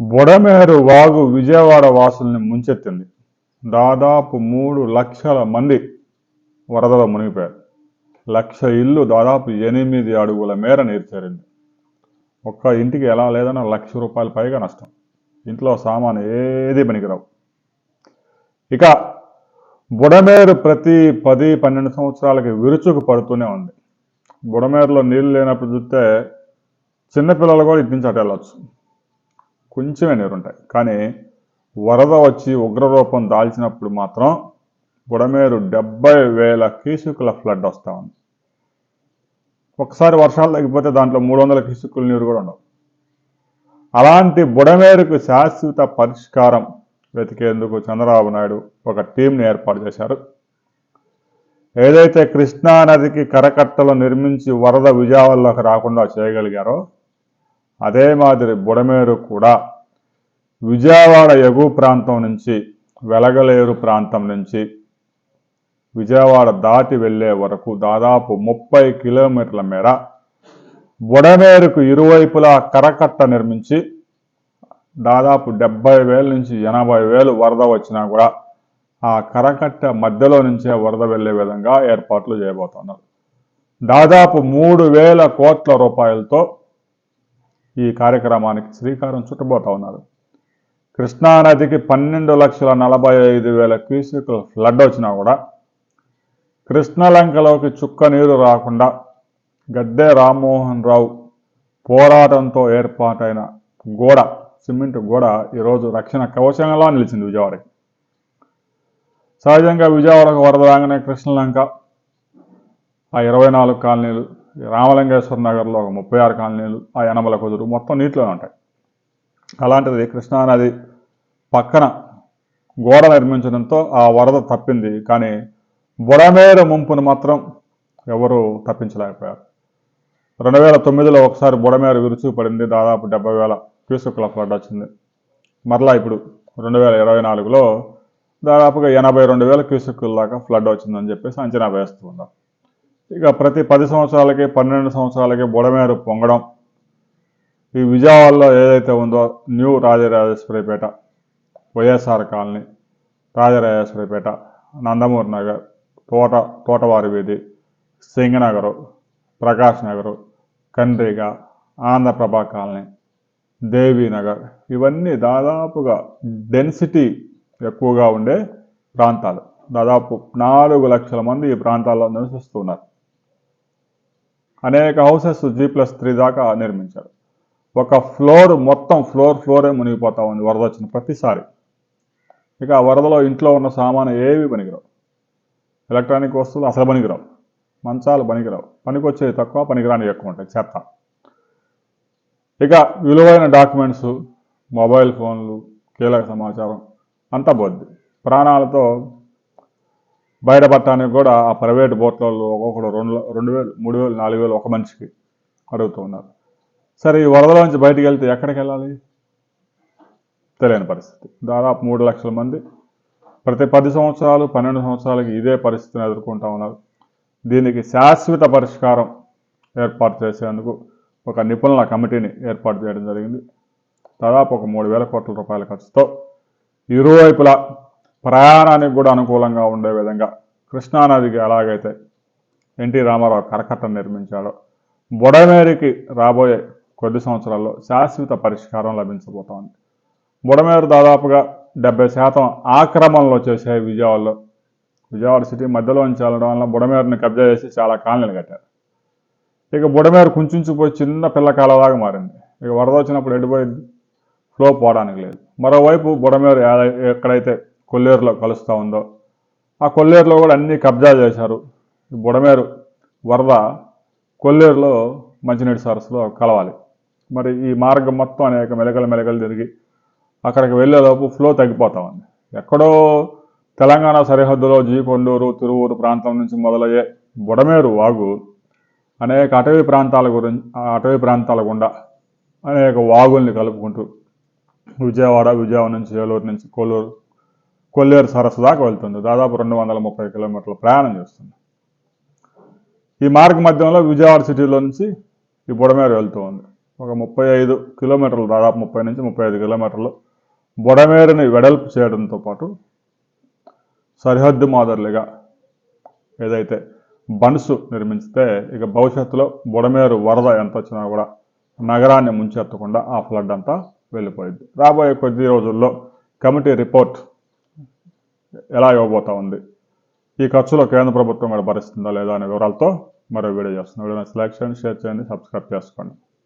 బుడమేరు వాగు విజయవాడ వాసుల్ని ముంచెత్తింది. దాదాపు మూడు లక్షల మంది వరదలో మునిగిపోయారు. లక్ష ఇల్లు దాదాపు ఎనిమిది అడుగుల మేర నీరు చేరింది. ఒక్క ఇంటికి ఎలా లేదన్నా లక్ష రూపాయల పైగా నష్టం. ఇంట్లో సామాను ఏది పనికిరావు. ఇక బుడమేరు ప్రతి పది పన్నెండు సంవత్సరాలకి విరుచుకు పడుతూనే ఉంది. బుడమేరులో నీళ్ళు లేనప్పుడు చూస్తే చిన్నపిల్లలు కూడా ఇటు నుంచి అటు వెళ్ళొచ్చు. కొంచెమే నీరు ఉంటాయి కానీ వరద వచ్చి ఉగ్రరూపం దాల్చినప్పుడు మాత్రం బుడమేరు డెబ్బై వేల కీసుకుల ఫ్లడ్ వస్తూ ఉంది. ఒకసారి వర్షాలు తగ్గిపోతే దాంట్లో మూడు వందల కీసుకుల నీరు కూడా ఉండవు. అలాంటి బుడమేరుకు శాశ్వత పరిష్కారం వెతికేందుకు చంద్రబాబు నాయుడు ఒక టీంని ఏర్పాటు చేశారు. ఏదైతే కృష్ణా నదికి కరకట్టలు నిర్మించి వరద విజయవాడలోకి రాకుండా చేయగలిగారో అదే మాదిరి బుడమేరు కూడా విజయవాడ ఎగువ ప్రాంతం నుంచి వెలగలేరు ప్రాంతం నుంచి విజయవాడ దాటి వెళ్ళే వరకు దాదాపు ముప్పై కిలోమీటర్ల మేర బుడమేరుకు ఇరువైపులా కరకట్ట నిర్మించి దాదాపు డెబ్బై వేల నుంచి ఎనభై వేలు వరద వచ్చినా కూడా ఆ కరకట్ట మధ్యలో నుంచే వరద వెళ్ళే విధంగా ఏర్పాట్లు చేయబోతున్నారు. దాదాపు మూడు వేల కోట్ల రూపాయలతో ఈ కార్యక్రమానికి శ్రీకారం చుట్టబోతా ఉన్నారు. కృష్ణానదికి పన్నెండు లక్షల నలభై ఐదు వేల క్యూసెక్లు ఫ్లడ్ వచ్చినా కూడా కృష్ణలంకలోకి చుక్క నీరు రాకుండా గద్దె రామ్మోహన్ రావు పోరాటంతో ఏర్పాటైన గోడ సిమెంట్ గోడ ఈరోజు రక్షణ కవచంగా నిలిచింది విజయవాడకి. సహజంగా విజయవాడకు వరద రాగానే కృష్ణలంక ఆ ఇరవై నాలుగు కాలనీలు రామలింగేశ్వర నగర్లో ఒక ముప్పై ఆరు కాలనీలు ఆ యనమల కుదురు మొత్తం నీటిలోనే ఉంటాయి. అలాంటిది కృష్ణానది పక్కన గోడ నిర్మించడంతో ఆ వరద తప్పింది. కానీ బుడమేరు ముంపును మాత్రం ఎవరు తప్పించలేకపోయారు. రెండు వేల తొమ్మిదిలో ఒకసారి బుడమేరు విరుచుకు పడింది దాదాపు డెబ్బై వేల క్యూసెక్ల ఫ్లడ్ వచ్చింది. మరలా ఇప్పుడు రెండు వేల ఇరవై నాలుగులో దాదాపుగా ఎనభై రెండు వేల క్యూసెక్కుల దాకా ఫ్లడ్ వచ్చిందని చెప్పేసి అంచనా వేస్తూ ఉన్నారు. ఇక ప్రతి పది సంవత్సరాలకి పన్నెండు సంవత్సరాలకి బుడమేరు పొంగడం. ఈ విజయవాడలో ఏదైతే ఉందో new Rajarajeswaripeta YSR colony Rajarajeswaripeta Nandamuri Nagar తోట తోటవారి వీధి సింగనగరు ప్రకాష్ నగరు కండ్రిగ ఆంధ్రప్రభ కాలనీ దేవీనగర్ ఇవన్నీ దాదాపుగా డెన్సిటీ ఎక్కువగా ఉండే ప్రాంతాలు. దాదాపు నాలుగు లక్షల మంది ఈ ప్రాంతాల్లో నివసిస్తున్నారు. అనేక హౌసెస్ జీ ప్లస్ త్రీ దాకా నిర్మించారు ఒక ఫ్లోర్ మొత్తం ఫ్లోర్ ఫ్లోరే మునిగిపోతా ఉంది వరద వచ్చిన ప్రతిసారి. ఇక ఆ వరదలో ఇంట్లో ఉన్న సామాను ఏవి పనికిరావు. ఎలక్ట్రానిక్ వస్తువులు అసలు పనికిరావు. మంచాలు పనికిరావు. పనికొచ్చేవి తక్కువ పనికిరాని ఎక్కువ ఉంటాయి. చెత్త ఇక విలువైన డాక్యుమెంట్స్ మొబైల్ ఫోన్లు కీలక సమాచారం అంతా పోద్ది ప్రాణాలతో బయటపడటానికి కూడా ఆ ప్రైవేట్ బోట్లలో ఒక్కొక్కడు రెండు రెండు వేలు మూడు వేలు నాలుగు వేలు ఒక మనిషికి అడుగుతూ ఉన్నారు. సరే ఈ వరదలోంచి బయటికి వెళ్తే ఎక్కడికి వెళ్ళాలి? తెలియని పరిస్థితి. దాదాపు మూడు లక్షల మంది ప్రతి పది సంవత్సరాలు పన్నెండు సంవత్సరాలకి ఇదే పరిస్థితిని ఎదుర్కొంటా ఉన్నారు. దీనికి శాశ్వత పరిష్కారం ఏర్పాటు చేసేందుకు ఒక నిపుణుల కమిటీని ఏర్పాటు చేయడం జరిగింది. దాదాపు ఒక మూడు వేల కోట్ల రూపాయల ఖర్చుతో ఇరువైపులా ప్రయాణానికి కూడా అనుకూలంగా ఉండే విధంగా కృష్ణానదికి ఎలాగైతే ఎన్టీ రామారావు కరకట్ట నిర్మించాడో బుడమేరికి రాబోయే కొద్ది సంవత్సరాల్లో శాశ్వత పరిష్కారం లభించబోతోంది. బుడమేరు దాదాపుగా డెబ్బై శాతం ఆక్రమణలో చేసే విజయవాడలో విజయవాడ సిటీ మధ్యలో ఉంచాలడం వల్ల బుడమేరుని కబ్జా చేసి చాలా కాలనీలు కట్టారు. ఇక బుడమేరు కుంచుకుపోయి చిన్న పిల్లకాలలాగా మారింది. ఇక వరద వచ్చినప్పుడు ఎండిపోయింది ఫ్లో పోవడానికి లేదు. మరోవైపు బుడమేరు ఎక్కడైతే కొల్లేరులో కలుస్తూ ఉందో. ఆ కొల్లేరులో కూడా అన్ని కబ్జా చేశారు. బుడమేరు వరద కొల్లేరులో మంచినీటి సరస్సులో కలవాలి. మరి ఈ మార్గం మొత్తం అనేక మెలకలు మెలకలు తిరిగి అక్కడికి వెళ్ళేలోపు ఫ్లో తగ్గిపోతా ఉంది. ఎక్కడో తెలంగాణ సరిహద్దులో జీకొండూరు తిరువూరు ప్రాంతం నుంచి మొదలయ్యే బుడమేరు వాగు అనేక అటవీ ప్రాంతాల గురించి ఆ అటవీ ప్రాంతాల గుండా అనేక వాగుల్ని కలుపుకుంటూ విజయవాడ విజయవాడ నుంచి ఏలూరు నుంచి కొల్లూరు కొల్లేరు సరస్సు దాకా వెళ్తుంది. దాదాపు రెండు వందల ముప్పై కిలోమీటర్ల ప్రయాణం చేస్తుంది. ఈ మార్గ మధ్యంలో విజయవాడ సిటీలో నుంచి ఈ బుడమేరు వెళ్తూ ఉంది. ఒక ముప్పై ఐదు కిలోమీటర్లు దాదాపు ముప్పై నుంచి ముప్పై ఐదు కిలోమీటర్లు బుడమేరుని వెడల్పు చేయడంతో పాటు సరిహద్దు మాదిరిగా ఏదైతే బన్సు నిర్మించితే ఇక భవిష్యత్తులో బుడమేరు వరద ఎంత వచ్చినా కూడా నగరాన్ని ముంచెత్తకుండా ఆ ఫ్లడ్ అంతా వెళ్ళిపోయింది రాబోయే కొద్ది రోజుల్లో కమిటీ రిపోర్ట్ ఎలా ఇవ్వబోతా ఉంది? ఈ ఖర్చులో కేంద్ర ప్రభుత్వం కూడా భరిస్తుందా లేదా అనే వివరాలతో మరో వీడియో చేస్తున్నాం. వీడియో లైక్ చేయండి షేర్ చేయండి సబ్స్క్రైబ్ చేసుకోండి.